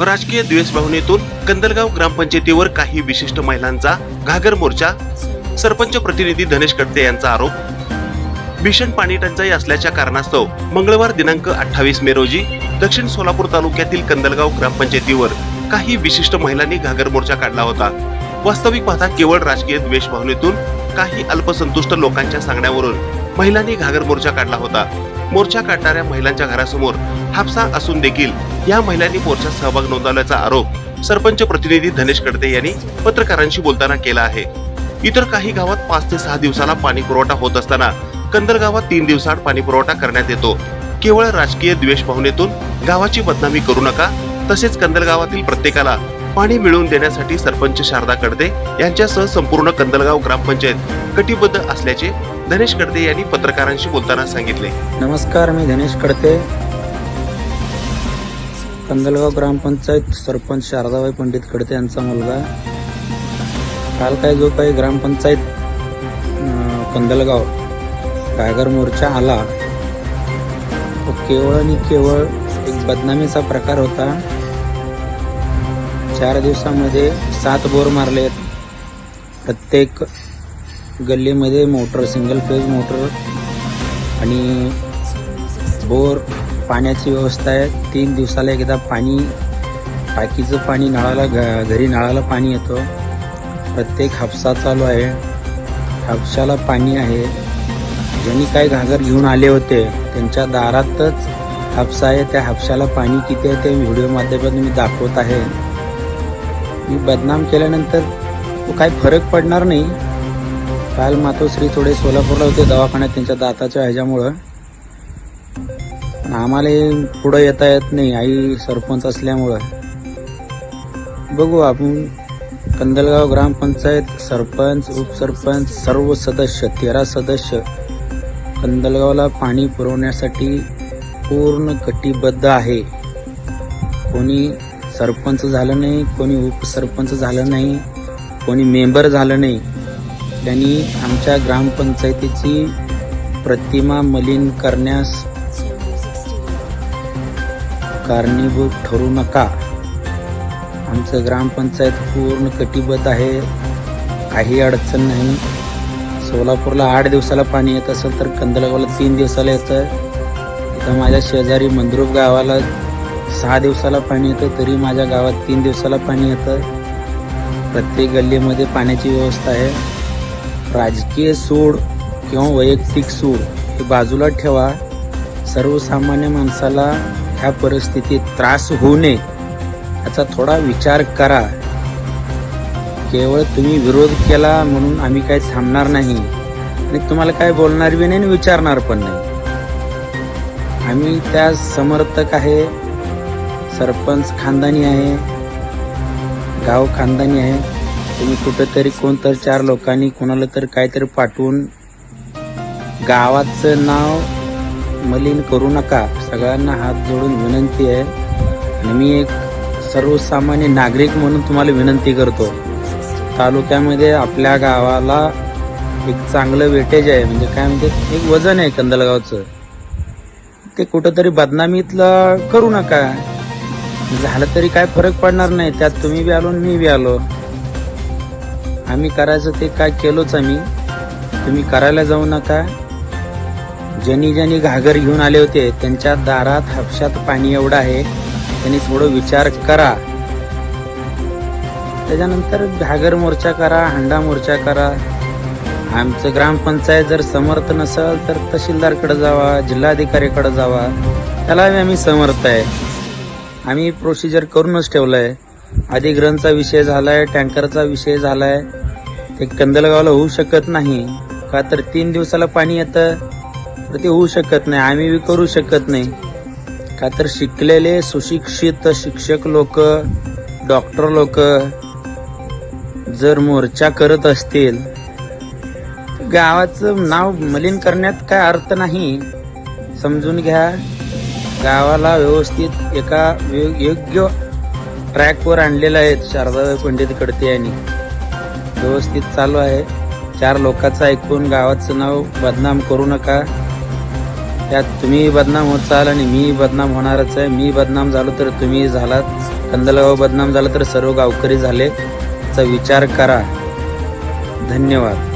राजकीय द्वेष भावनेतून कंदलगाव ग्रामपंचायतीवर काही विशिष्ट महिलांचा घागर मोर्चा सरपंच प्रतिनिधी धनेश कडते यांचा आरोप. भीषण पाणी टंचाई असल्याच्या कारणास्तव मंगळवार दिनांक अठ्ठावीस मे रोजी दक्षिण सोलापूर तालुक्यातील कंदलगाव ग्रामपंचायतीवर काही विशिष्ट महिलांनी घागर मोर्चा काढला होता. वास्तविक पाहता केवळ राजकीय द्वेष भावनेतून काही अल्पसंतुष्ट लोकांच्या सांगण्यावरून महिलांनी घागर मोर्चा काढला होता. मोर्चा काढणाऱ्या महिलांच्या घरासमोर हापसा असून देखील या महिलांनी मोर्चात सहभाग नोंदवल्याचा आरोप सरपंच प्रतिनिधी धनेश कडते यांनी पत्रकारांशी बोलताना केला आहे. इतर काही गावात पाच ते सहा दिवसाला पाणी पुरवठा होत असताना कंदर गावात तीन दिवसाआड पाणी पुरवठा करण्यात येतो. केवळ राजकीय द्वेष भावनेतून गावाची बदनामी करू नका. तसेच कंदल गावातील प्रत्येकाला पाणी मिळवून देण्यासाठी सरपंच शारदा कडदे यांच्यासह संपूर्ण कंदलगाव ग्रामपंचायत कटिबद्ध असल्याचे धनेश कडदे यांनी पत्रकारांशी बोलताना सांगितले. नमस्कार मी धनेश कडते कंदलगाव ग्रामपंचायत सरपंच शारदाबाई पंडित कडते यांचा मुलगा. काल काय जो काही ग्रामपंचायत कंदलगाव टायगर मोर्चा आला तो केवळ आणि केवळ एक बदनामीचा प्रकार होता. चार दिवसामध्ये सात बोर मारले आहेत. प्रत्येक गल्लीमध्ये मोटर सिंगल फेज मोटर आणि बोर पाण्याची व्यवस्था आहे. तीन दिवसाला एकदा पाणी टाकीचं पाणी नळाला घ- घरी नळाला पाणी येतं. प्रत्येक हापसा चालू आहे. हापशाला पाणी आहे. ज्यांनी काय घागर घेऊन आले होते त्यांच्या दारातच हापसा आहे. त्या हापशाला पाणी किती आहे ते व्हिडिओ माध्यमातून मी दाखवत आहे. मी बदनाम केल्यानंतर तो काही फरक पडणार नाही. काल मातोश्री थोडे सोलापूरला होते दवाखान्यात त्यांच्या दाताच्या ह्याच्यामुळं. पण आम्हाला पुढं येता येत नाही आई सरपंच असल्यामुळं. बघू आपण कंदलगाव ग्रामपंचायत सरपंच उपसरपंच सर्व सदस्य तेरा सदस्य कंदलगावला पाणी पुरवण्यासाठी पूर्ण कटिबद्ध आहे. कोणी सरपंच झालं नाही कोणी उपसरपंच झालं नाही कोणी मेंबर झालं नाही त्यांनी आमच्या ग्रामपंचायतीची प्रतिमा मलिन करण्यास कारणीभूत ठरू नका. आमचं ग्रामपंचायत पूर्ण कटिबद्ध आहे काही अडचण नाही. सोलापूरला आठ दिवसाला पाणी येत असेल तर कंदलगावला तीन दिवसाला येतं. इथं माझ्या शेजारी मंद्रूप गावाला सहा दिवसाला पाणी येतं तरी माझ्या गावात तीन दिवसाला पाणी येतं. प्रत्येक गल्लीमध्ये पाण्याची व्यवस्था आहे. राजकीय सूड किंवा वैयक्तिक सूड हे बाजूला ठेवा. सर्वसामान्य माणसाला ह्या परिस्थितीत त्रास होऊ नये याचा थोडा विचार करा. केवळ तुम्ही विरोध केला म्हणून आम्ही काही थांबणार नाही. आणि तुम्हाला काय बोलणार बी नाही आणि विचारणार पण नाही. आम्ही त्या समर्थक आहे. सरपंच खानदानी आहे गाव खानदानी आहे. तुम्ही कुठंतरी कोणतर चार लोकांनी कोणाला तर काहीतरी पाठवून गावाचं नाव मलिन करू नका. सगळ्यांना हात जोडून विनंती आहे. आणि मी एक सर्वसामान्य नागरिक म्हणून तुम्हाला विनंती करतो. तालुक्यामध्ये आपल्या गावाला एक चांगलं वेटेज आहे. म्हणजे काय म्हणते एक वजन आहे कंदलगावचं. ते कुठंतरी बदनामीतलं करू नका. झालं तरी काय फरक पडणार नाही. त्यात तुम्ही बी आलो मी बी आलो. आम्ही करायचं ते काय केलोच आम्ही. तुम्ही करायला जाऊ नका. ज्यांनी ज्यांनी घागर घेऊन आले होते त्यांच्या दारात हापशात पाणी एवढं आहे. त्यांनी थोडं विचार करा. त्याच्यानंतर घागर मोर्चा करा हंडा मोर्चा करा. आमचं ग्रामपंचायत जर समर्थ नसेल तर तहसीलदारकडे जावा जिल्हाधिकारीकडे जावा. त्याला आम्ही समर्थ आहे. आम्ही प्रोसिजर करूनच ठेवलंय. अधिग्रहणचा विषय झालाय टँकरचा विषय झालाय. ते कंदलगावला होऊ शकत नाही. का तर तीन दिवसाला पाणी येतं तर ते होऊ शकत नाही. आम्ही बी करू शकत नाही. का तर शिकलेले सुशिक्षित शिक्षक लोक डॉक्टर लोक जर मोर्चा करत असतील गावाचं नाव मलिन करण्यात काय अर्थ नाही. समजून घ्या. गावाला व्यवस्थित एका योग्य ट्रॅकवर आणलेलं आहे शारदाबाई पंडित कडते यांनी. व्यवस्थित चालू आहे. चार लोकांचं ऐकून गावाचं नाव बदनाम करू नका. त्यात तुम्ही बदनाम होत चाल आणि मी बदनाम होणारच आहे. मी बदनाम झालो तर तुम्ही झालात. कंदलगाव बदनाम झालं तर सर्व गावकरी झाले. चा विचार करा. धन्यवाद.